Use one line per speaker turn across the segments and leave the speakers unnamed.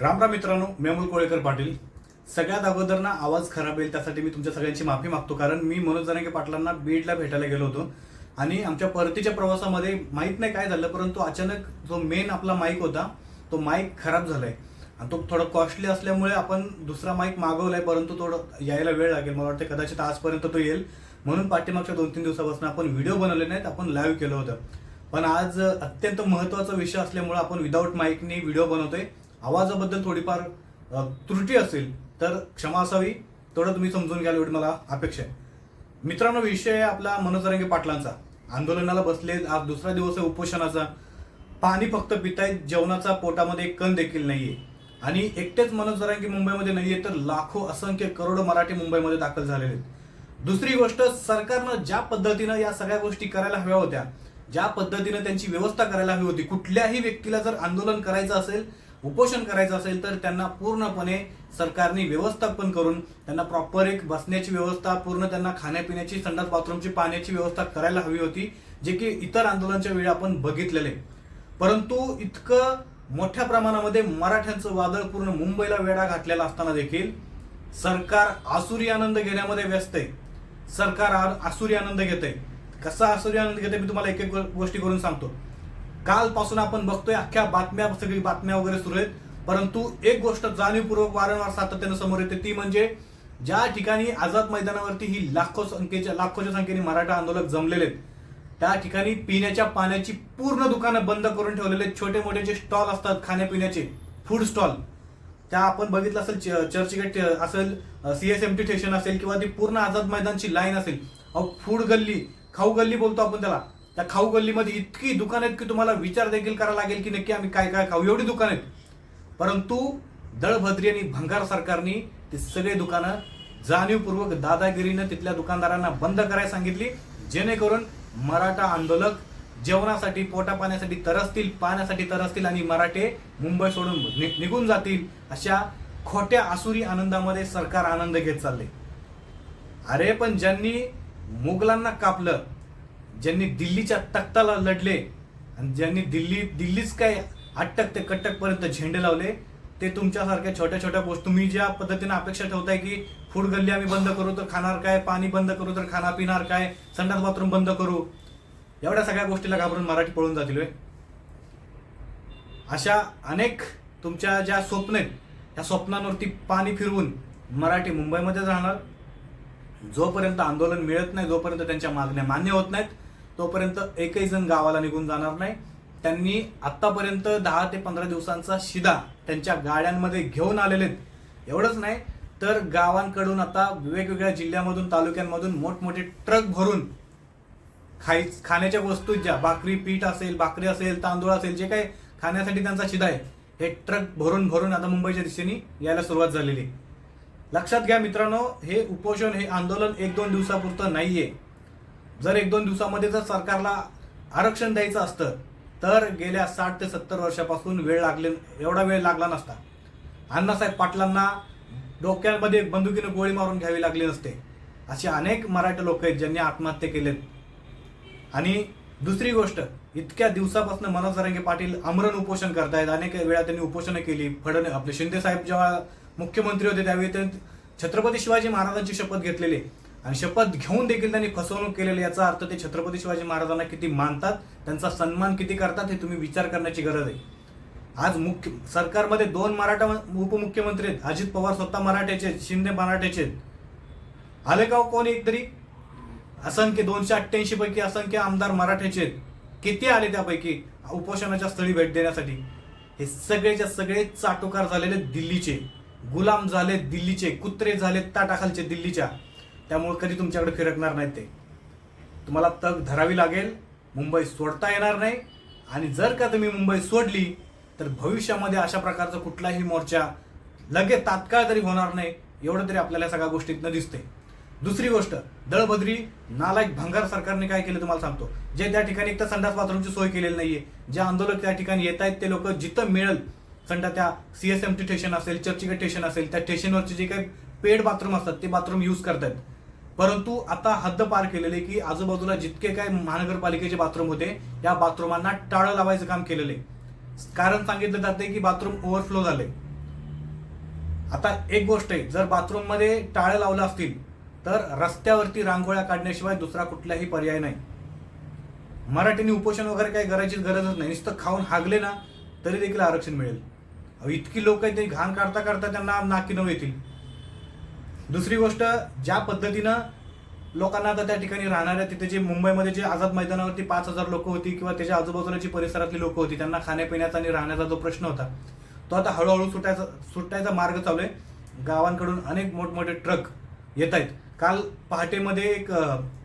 राम राम मित्रांनो मी अमोल कोळेकर पाटील. सगळ्यात अगोदर ना आवाज खराब येईल त्यासाठी मी तुमच्या सगळ्यांची माफी मागतो कारण मी मनोज जरांगे पाटलांना बीडला भेटायला गेलो होतो. आणि आमच्या परतीच्या प्रवासामध्ये माहीत नाही काय झालं परंतु अचानक जो मेन आपला माईक होता तो माईक खराब झालाय. आणि तो थोडं कॉस्टली असल्यामुळे आपण दुसरा माईक मागवलाय परंतु थोडं यायला वेळ लागेल. मला वाटतं कदाचित आजपर्यंत तो येईल. म्हणून पाठीमागच्या दोन तीन दिवसापासून आपण व्हिडिओ बनवले नाहीत आपण लाईव्ह केलं होतं. पण आज अत्यंत महत्त्वाचा विषय असल्यामुळे आपण विदाऊट माईकने व्हिडिओ बनवतोय. आवाजाबद्दल थोडीफार त्रुटी असेल तर क्षमा असावी. तेवढं तुम्ही समजून घ्याल एवढी मला अपेक्षा आहे. मित्रांनो विषय आहे आपला मनोज पाटलांचा. आंदोलनाला बसले आज दुसरा दिवस आहे उपोषणाचा. पाणी फक्त पितायत जेवणाचा पोटामध्ये कण देखील नाहीये. आणि एकटेच मनोज जरांगी मुंबईमध्ये नाहीये तर लाखो असंख्य करोडो मराठी मुंबईमध्ये दाखल झालेले आहेत. दुसरी गोष्ट सरकारनं ज्या पद्धतीनं या सगळ्या गोष्टी करायला हव्या होत्या ज्या पद्धतीनं त्यांची व्यवस्था करायला हवी होती कुठल्याही व्यक्तीला जर आंदोलन करायचं असेल उपोषण करायचं असेल तर त्यांना पूर्णपणे सरकारने व्यवस्थापन करून त्यांना प्रॉपर एक बसण्याची व्यवस्था पूर्ण त्यांना खाण्यापिण्याची संडास बाथरूमची पाण्याची व्यवस्था करायला हवी होती जे की इतर आंदोलनाच्या वेळी आपण बघितलेले परंतु इतकं मोठ्या प्रमाणामध्ये मराठ्यांचं वादळ पूर्ण मुंबईला वेढा घातलेला असताना देखील सरकार आसुरी आनंद घेण्यामध्ये व्यस्त आहे. सरकार आ- आसुरी आनंद घेत आहे कसा आसुरी आनंद घेते मी तुम्हाला एक एक गोष्टी करून सांगतो. कालपासून आपण बघतोय अख्ख्या बातम्या सगळी बातम्या वगैरे सुरू आहेत. परंतु एक गोष्ट जाणीवपूर्वक वारंवार सातत्यानं समोर येते ती म्हणजे ज्या ठिकाणी आझाद मैदानावरती ही लाखो संख्येच्या लाखोच्या संख्येने मराठा आंदोलक जमलेले आहेत त्या ठिकाणी पिण्याच्या पाण्याची पूर्ण दुकानं बंद करून ठेवलेले छोटे मोठे जे स्टॉल असतात खाण्यापिण्याचे फूड स्टॉल त्या आपण बघितलं असेल च- चर्चगेट असेल सीएसएमटी स्टेशन असेल किंवा ती पूर्ण आझाद मैदानची लाईन असेल. अहो फूड गल्ली खाऊ गल्ली बोलतो आपण त्याला. त्या खाऊ गल्लीमध्ये इतकी दुकान आहेत की तुम्हाला विचार देखील करावा लागेल की नक्की आम्ही काय काय खाऊ. एवढी दुकान आहेत. परंतु दळभद्री आणि भंगार सरकारने ती सगळे दुकानं जाणीवपूर्वक दादागिरीनं तिथल्या दुकानदारांना बंद करायला सांगितली. जेणेकरून मराठा आंदोलक जेवणासाठी पोटा पाण्यासाठी तरसतील पाण्यासाठी तरसतील आणि मराठे मुंबई सोडून नि- निघून जातील अशा खोट्या आसुरी आनंदामध्ये सरकार आनंद घेत चालले अरे पण ज्यांनी मुघलांना कापलं ज्यांनी दिल्लीच्या तख्ताला लढले आणि ज्यांनी दिल्ली दिल्लीच काय अटक ते कटकपर्यंत झेंडे लावले ते तुमच्यासारख्या छोट्या छोट्या गोष्टी तुम्ही ज्या पद्धतीने अपेक्षा ठेवताय की फूड गल्ली आम्ही बंद करू तर खाणार काय पाणी बंद करू तर खाणार पिणार काय संडास बाथरूम बंद करू एवढ्या सगळ्या गोष्टीला घाबरून मराठी पळून जातील अशा अनेक तुमच्या ज्या स्वप्न आहेत त्या स्वप्नांवरती पाणी फिरवून मराठी मुंबईमध्येच राहणार. जोपर्यंत आंदोलन मिळत नाही जोपर्यंत त्यांच्या मागण्या मान्य होत नाहीत तोपर्यंत एकही जण गावाला निघून जाणार नाही. त्यांनी आतापर्यंत दहा ते पंधरा दिवसांचा शिदा त्यांच्या गाड्यांमध्ये घेऊन आलेले आहेत. एवढंच नाही तर गावांकडून आता वेगवेगळ्या जिल्ह्यामधून तालुक्यांमधून मोठमोठे ट्रक भरून खाई खाण्याच्या वस्तू ज्या भाकरी पीठ असेल भाकरी असेल तांदूळ असेल जे काही खाण्यासाठी त्यांचा शिदा आहे हे ट्रक भरून भरून आता मुंबईच्या दिशेने यायला सुरुवात झालेली लक्षात घ्या मित्रांनो हे उपोषण हे आंदोलन एक दोन दिवसापुरतं नाहीये. जर एक दोन दिवसामध्ये जर सरकारला आरक्षण द्यायचं असतं तर गेल्या साठ ते सत्तर वर्षापासून वेळ लागले एवढा वेळ लागला नसता. अण्णासाहेब पाटलांना डोक्यांमध्ये बंदुकीनं गोळी मारून घ्यावी लागली नसते. असे अनेक मराठी लोक आहेत ज्यांनी आत्महत्या केलेत. आणि दुसरी गोष्ट इतक्या दिवसापासून मनोज जरांगे पाटील आमरण उपोषण करतायत. अनेक वेळा त्यांनी उपोषणं केली. फडण आपले शिंदे साहेब जेव्हा मुख्यमंत्री होते त्यावेळी ते छत्रपती शिवाजी महाराजांची शपथ घेतलेली. आणि शपथ घेऊन देखील त्यांनी फसवणूक केलेली याचा अर्थ ते छत्रपती शिवाजी महाराजांना किती मानतात त्यांचा सन्मान किती करतात हे तुम्ही विचार करण्याची गरज आहे. आज मुख्य सरकारमध्ये दोन मराठा उपमुख्यमंत्री आहेत. अजित पवार स्वतः मराठ्याचे शिंदे मराठ्याचे आहेत. आले का हो कोण एक तरी असंख्य दोनशे अठ्ठ्याऐंशी पैकी असंख्य आमदार मराठ्याचे आहेत. किती आले त्यापैकी? उपोषणाच्या स्थळी भेट देण्यासाठी. हे सगळेच्या सगळे चाटोकार झालेले दिल्लीचे. गुलाम झाले दिल्लीचे कुत्रे झाले ताटाखालचे दिल्लीच्या. त्यामुळे कधी तुमच्याकडे फिरकणार नाहीत ते. तुम्हाला तग धरावी लागेल मुंबई सोडता येणार नाही. आणि जर का तुम्ही मुंबई सोडली तर भविष्यामध्ये अशा प्रकारचा कुठलाही मोर्चा लगेच तात्काळ तरी होणार नाही एवढं तरी आपल्याला सगळ्या गोष्टीतनं दिसते दुसरी गोष्ट दळभद्री नालायक भंगार सरकारने काय केलं तुम्हाला सांगतो. जे त्या ठिकाणी एक तर संडास बाथरूमची सोय केलेली नाहीये. जे आंदोलक त्या ठिकाणी येत आहेत ते लोक जिथं मिळेल संडा त्या सीएसएमटी स्टेशन असेल चर्चगेट स्टेशन असेल त्या स्टेशनवरचे जे काही पेड बाथरूम असतात ते बाथरूम यूज करतात परंतु आता हद्द पार केलेले की आजूबाजूला जितके काय महानगरपालिकेचे बाथरूम होते या बाथरूमांना टाळं लावायचं काम केलेले कारण सांगितलं जाते की बाथरूम ओव्हरफ्लो झाले आता एक गोष्ट आहे जर बाथरूममध्ये टाळं लावलं असतील तर रस्त्यावरती रांगोळ्या काढण्याशिवाय दुसरा कुठलाही पर्याय नाही. मराठीने उपोषण वगैरे काही करायची गरजच नाही. नुसतं खाऊन हागले ना तरी देखील आरक्षण मिळेल. अहो, इतकी लोक आहेत ते घाण काढता काढता त्यांना नाकी नऊ येतील. दुसरी गोष्ट ज्या पद्धतीनं लोकांना आता त्या ठिकाणी राहणाऱ्या तिथे जे मुंबईमध्ये जे आझाद मैदानावरती पाच हजार लोक होती किंवा त्याच्या आजूबाजूला जी परिसरातली लोक होती त्यांना खाण्यापिण्याचा आणि राहण्याचा जो प्रश्न होता तो आता हळूहळू सुटायचा सुटायचा मार्ग चालू आहे. गावांकडून अनेक मोठमोठे ट्रक येत आहेत. काल पहाटेमध्ये एक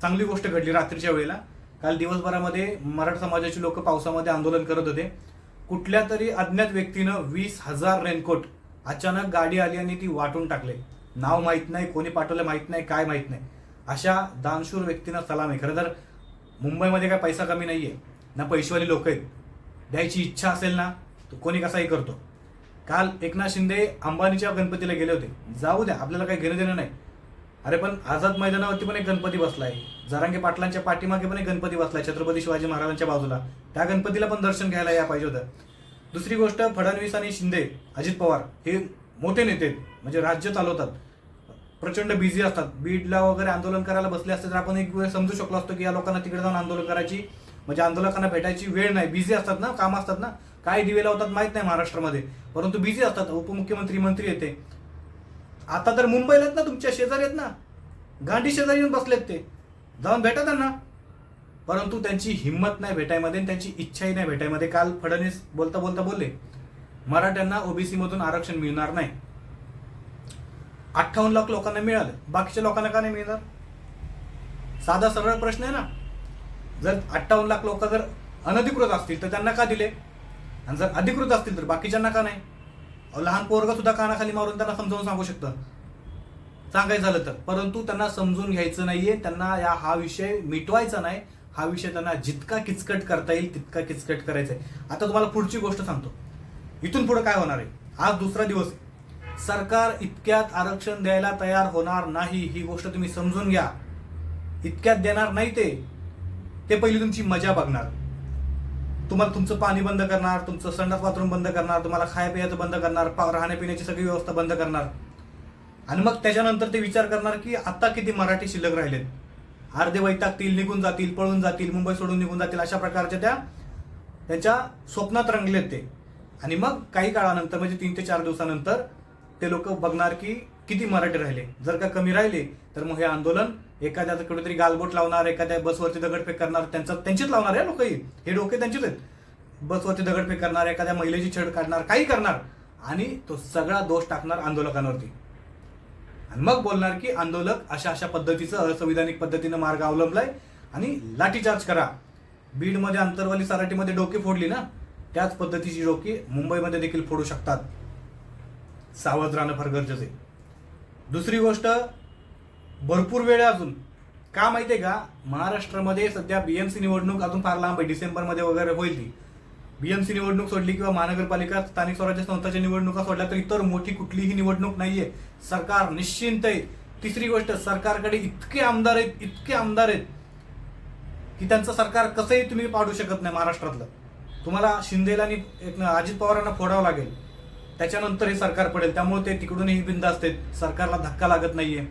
चांगली गोष्ट घडली रात्रीच्या वेळेला. काल दिवसभरामध्ये मराठा समाजाची लोक पावसामध्ये आंदोलन करत होते. कुठल्या तरी अज्ञात व्यक्तीनं वीस हजार रेनकोट अचानक गाडी आली आणि ती वाटून टाकले. नाव माहीत नाही कोणी पाठवलं माहीत नाही काय माहीत नाही. अशा दानशूर व्यक्तींना सलाम आहे. खरं तर मुंबईमध्ये काय पैसा कमी नाही आहे ना पैशावाली लोक आहेत. द्यायची इच्छा असेल ना तर कोणी कसाही करतो. काल एकनाथ शिंदे अंबानीच्या गणपतीला गेले होते. जाऊ द्या आपल्याला काही घेणं देणं नाही. अरे पण आझाद मैदानावरती पण एक गणपती बसलाय. जरांगे पाटलांच्या पाठीमागे पण एक गणपती बसलाय छत्रपती शिवाजी महाराजांच्या बाजूला. त्या गणपतीला पण दर्शन घ्यायला या पाहिजे होतं. दुसरी गोष्ट फडणवीस आणि शिंदे अजित पवार हे मोठे नेते आहेत, म्हणजे राज्य चालवतात. प्रचंड बिझी असतात. बीडला वगैरे आंदोलन करायला बसले असते तर आपण एक वेळ समजू शकलो असतो की या लोकांना तिकडे जाऊन आंदोलन करायची म्हणजे आंदोलकांना भेटायची वेळ नाही. बिझी असतात ना काम असतात ना. काय दिवे लावतात माहीत नाही महाराष्ट्रामध्ये. परंतु बिझी असतात. उपमुख्यमंत्री मंत्री येते. आता तर मुंबईला आहेत ना तुमच्या शेजारी आहेत ना. गांधी शेजारी येऊन बसलेत ते. जाऊन भेटा त्यांना. परंतु त्यांची हिंमत नाही भेटायमध्ये त्यांची इच्छाही नाही भेटायमध्ये. काल फडणवीस बोलता बोलता बोलले मराठ्यांना ओबीसीमधून आरक्षण मिळणार नाही. अठ्ठावन्न लाख लोकांना मिळालं. बाकीच्या लोकांना का नाही मिळणार? साधा सरळ प्रश्न आहे ना. जर अठ्ठावन्न लाख लोक जर अनधिकृत असतील तर त्यांना का दिले? आणि जर अधिकृत असतील तर बाकीच्यांना का नाही? अहो, लहान पोरगा सुद्धा कानाखाली मारून त्यांना समजावून सांगू शकतं. सांगायचं झालं तर. परंतु त्यांना समजून घ्यायचं नाहीये. त्यांना या हा विषय मिटवायचा नाही. हा विषय त्यांना जितका किचकट करता येईल तितका किचकट करायचा आहे. आता तुम्हाला पुढची गोष्ट सांगतो. इथून पुढे काय होणार आहे? आज दुसरा दिवस आहे. सरकार इतक्यात आरक्षण द्यायला तयार होणार नाही ही गोष्ट तुम्ही समजून घ्या. इतक्यात देणार नाही ते ते पहिली तुमची मजा बघणार. तुम्हाला तुमचं पाणी बंद करणार तुमचं संडास बाथरूम बंद करणार तुम्हाला खाया पियाचं बंद करणार पा- राहण्यापिण्याची सगळी व्यवस्था बंद करणार. आणि मग त्याच्यानंतर ते विचार करणार की आता किती मराठी शिल्लक राहिलेत. अर्धे वैतागतील निघून जातील पळून जातील मुंबई सोडून निघून जातील अशा प्रकारच्या त्या त्यांच्या स्वप्नात रंगलेत ते. आणि मग काही काळानंतर म्हणजे तीन ते चार दिवसानंतर ते लोक बघणार की किती मराठी राहिले. जर का कमी राहिले तर मग हे आंदोलन एखाद्या कुठेतरी गालबोट लावणार एखाद्या बसवरती दगडफेक करणार त्यांचं त्यांचीच लावणार आहे लोकही हे. डोके त्यांचेच आहेत. बसवरती दगडफेक करणार एखाद्या महिलेची छेड काढणार काही करणार. आणि तो सगळा दोष टाकणार आंदोलकांवरती. आणि मग बोलणार की आंदोलक अशा अशा पद्धतीचं असंविधानिक पद्धतीनं मार्ग अवलंबलाय आणि लाठीचार्ज करा. बीडमध्ये अंतरवाली सराटीमध्ये डोके फोडली ना त्याच पद्धतीची डोकी मुंबईमध्ये देखील फोडू शकतात. सावध राहणं फार गरजेचं आहे. दुसरी गोष्ट भरपूर वेळ आहे अजून. का माहिती आहे का? महाराष्ट्रामध्ये सध्या बी एम सी निवडणूक अजून फार लांब आहे. डिसेंबरमध्ये वगैरे होईल ती. सी निवडणूक सोडली किंवा महानगरपालिका स्थानिक स्वराज्य संस्थाच्या निवडणुका सोडल्या तर इतर मोठी कुठलीही निवडणूक नाही आहे सरकार निश्चिंत आहे. तिसरी गोष्ट सरकारकडे इतके आमदार आहेत इतके आमदार आहेत की त्यांचं सरकार कसंही तुम्ही पाडू शकत नाही महाराष्ट्रातलं. तुम्हाला शिंदेला आणि एक अजित पवारांना फोडावं लागेल. त्याच्यानंतर हे सरकार पडेल. त्यामुळे ते तिकडूनही बिंद असते सरकारला धक्का लागत नाहीये.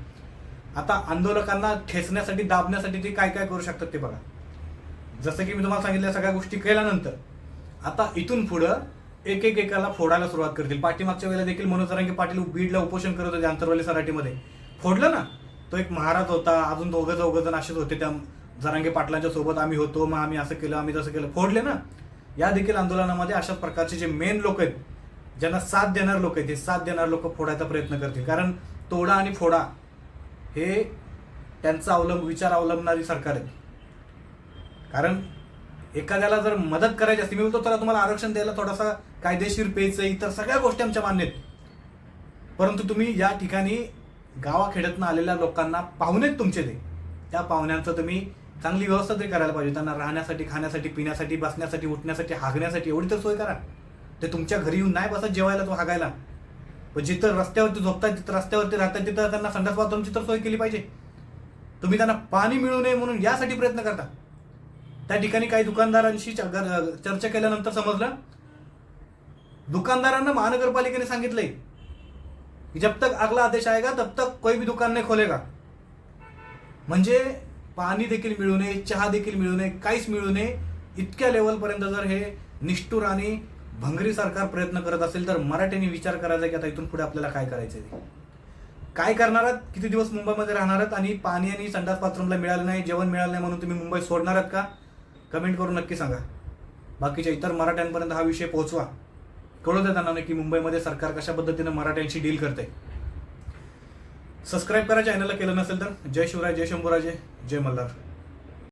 आता आंदोलकांना ठेचण्यासाठी दाबण्यासाठी ते काय काय करू शकतात ते बघा. जसं की मी तुम्हाला सांगितलं सगळ्या गोष्टी केल्यानंतर आता इथून पुढं एक एक एकाला फोडायला सुरुवात करतील. पाठीमागच्या वेळेला देखील मनोज रंगे पाटील बीडला उपोषण करत होते आंतरवाली सराटीमध्ये. फोडलं ना? तो एक महाराज होता. अजून दोघं चौघं जण असेच होते. त्या जरांगे पाटलांच्या सोबत आम्ही होतो. मग आम्ही असं केलं आम्ही तसं केलं. फोडले ना? या देखील आंदोलनामध्ये अशाच प्रकारचे जे मेन लोक आहेत ज्यांना साथ देणार लोक आहेत ते साथ देणार लोक फोडायचा प्रयत्न करतील. कारण तोडा आणि फोडा हे त्यांचा अवलंब विचार अवलंबणारी सरकार आहेत. कारण एखाद्याला जर मदत करायची असते मी बोलतो चला तुम्हाला आरक्षण द्यायला थोडासा कायदेशीर पेच आहे इतर सगळ्या गोष्टी आमच्या मान्य आहेत. परंतु तुम्ही या ठिकाणी गावाखेड्यातनं आलेल्या लोकांना पाहुणेत तुमचे ते. त्या पाहुण्यांचं तुम्ही चांगली व्यवस्था तरी करायला पाहिजे. त्यांना राहण्यासाठी खाण्यासाठी पिण्यासाठी बसण्यासाठी उठण्यासाठी हागण्यासाठी एवढी तर सोय करा. ते तुमच्या घरी येऊन नाही बसत जेवायला तो हागायला. पण जिथं रस्त्यावरती झोपतात जिथं रस्त्यावरती राहतात तिथं त्यांना संडास बाथरूमची तर सोय केली पाहिजे. तुम्ही त्यांना पाणी मिळू नये म्हणून यासाठी प्रयत्न करता. त्या ठिकाणी काही दुकानदारांशी चर्चा केल्यानंतर समजलं. दुकानदारांना महानगरपालिकेने सांगितलंय की जब तक अगला आदेश आएगा तब तक कोई भी दुकान नाही खोलेगा. म्हणजे पाणी देखील मिळू नये चहा देखील मिळू नये काहीच मिळू नये इतक्या लेवलपर्यंत जर हे निष्ठुर आणि भंगरी सरकार प्रयत्न करत असेल तर मराठ्यांनी विचार करायचा की आता इथून पुढे आपल्याला काय करायचं आहे काय करणार आहात? किती दिवस मुंबईमध्ये राहणार आहात? आणि पाणी आणि संडास बाथरूमला मिळालं नाही जेवण मिळालं नाही म्हणून तुम्ही मुंबई सोडणार आहात का? कमेंट करून नक्की सांगा. बाकीच्या इतर मराठ्यांपर्यंत हा विषय पोहोचवा. कळू द्या त्यांना की मुंबईमध्ये सरकार कशा पद्धतीनं मराठ्यांशी डील करते सबस्क्राईब करा चॅनलला केलं नसेल तर. जय शिवराय जय शंभूराजे जय मल्हार.